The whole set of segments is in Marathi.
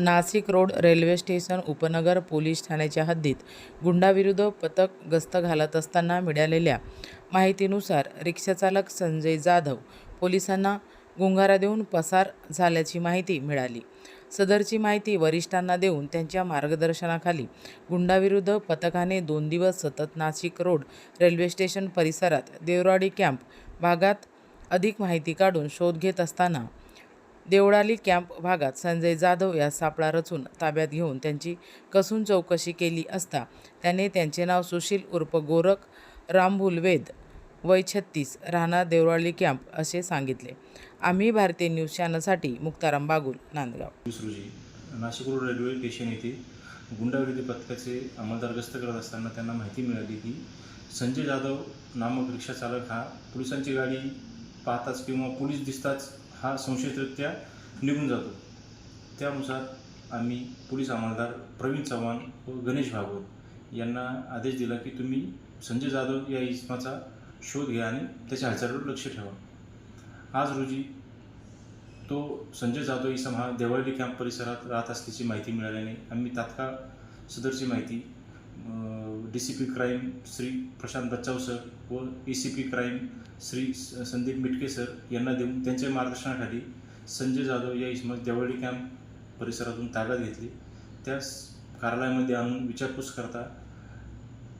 नाशिक रोड रेल्वे स्टेशन उपनगर पोलीस ठाण्याच्या हद्दीत गुंडाविरुद्ध पथक गस्त घालत असताना मिळालेल्या माहितीनुसार रिक्षाचालक संजय जाधव पोलिसांना गुंगारा देऊन पसार झाल्याची माहिती मिळाली. सदरची माहिती वरिष्ठांना देऊन त्यांच्या मार्गदर्शनाखाली गुंडाविरुद्ध पथकाने दोन दिवस सतत नाशिक रोड रेल्वे स्टेशन परिसरात देवराडी कॅम्प भागात अधिक माहिती काढून शोध घेत असताना देवळाली कॅम्प भागात संजय जाधव या सापळा रचून ताब्यात घेऊन त्यांची कसून चौकशी केली असता त्याने त्यांचे नाव सुशील उर्फ गोरख रामभुल वेद वय छत्तीस राहणार देवळाली कॅम्प असे सांगितले. आम्ही भारतीय न्यूज चॅनलसाठी मुक्ताराम बागुल नांदगाव. वीस रोजी नाशिक रोड रेल्वे स्टेशन येथे गुंडाविरोधी पथकाचे अंमलदार गस्त करत असताना त्यांना माहिती मिळाली की संजय जाधव नामक रिक्षा चालक हा पोलिसांची गाडी पाहताच किंवा पोलीस दिसताच हा संशयितरित्या निघून जातो. त्यानुसार आम्ही पोलीस अंमलदार प्रवीण चव्हाण व गणेश भागवत यांना आदेश दिला की तुम्ही संजय जाधव या इसमाचा शोध घ्या आणि त्याच्या हालचालीवर लक्ष ठेवा. आज रोजी तो संजय जाधव इसम हा देवाळी कॅम्प परिसरात राहत असल्याची माहिती मिळाल्याने आम्ही तात्काळ सदरची माहिती D C P crime Shri Prashant Bachchav sir व A C P crime Shri Sandeep Mitke sir यांना देऊन त्यांच्या मार्गदर्शनाखाली संजय जाधव या इसमास देवळी कॅम्प परिसरातून ताब्यात घेतली. त्या कार्यालयामध्ये आणून विचारपूस करता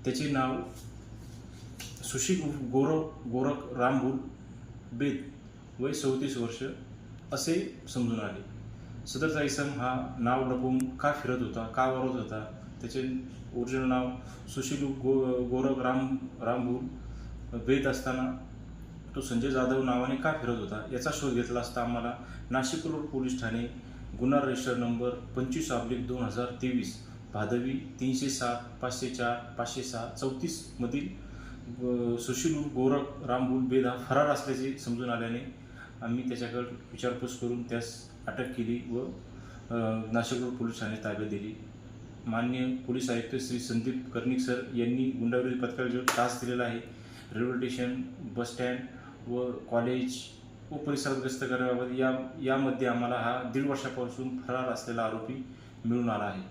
त्याचे नाव सुशील गोरव गोरख रामभूल बेद वय चौतीस वर्ष असे समजून आले. सदरचा इसम हा नाव लपवून का फिरत होता का वरत होता त्याचे ओरिजिनल नाव सुशील गो गोरख राम रामभूल बेद असताना तो संजय जाधव नावाने का फिरत होता? याचा शोध घेतला असता आम्हाला नाशिक रोड पोलीस ठाणे गुन्हा रजिस्टर नंबर पंचवीस ऑब्लिक दोन हजार तेवीस भादवी तीनशे सात पाचशे चार पाचशे सहा चौतीसमधील सुशील गोरख रामभूल बेद हा फरार असल्याचे समजून आल्याने आम्ही त्याच्याकडे विचारपूस करून त्यास अटक केली व नाशिक रोड पोलीस ठाणे ताब्यात दिली. मान्य पोलीस आयुक्त श्री संदीप कर्णिक सर यांनी गुंडाविरोधी पथकाला जो टास्क दिलेला आहे रेल्वे स्टेशन बसस्टँड व कॉलेज व परिसरात गस्त करण्याबाबत या यामध्ये आम्हाला हा दीड वर्षापासून फरार असलेला आरोपी मिळून आला आहे.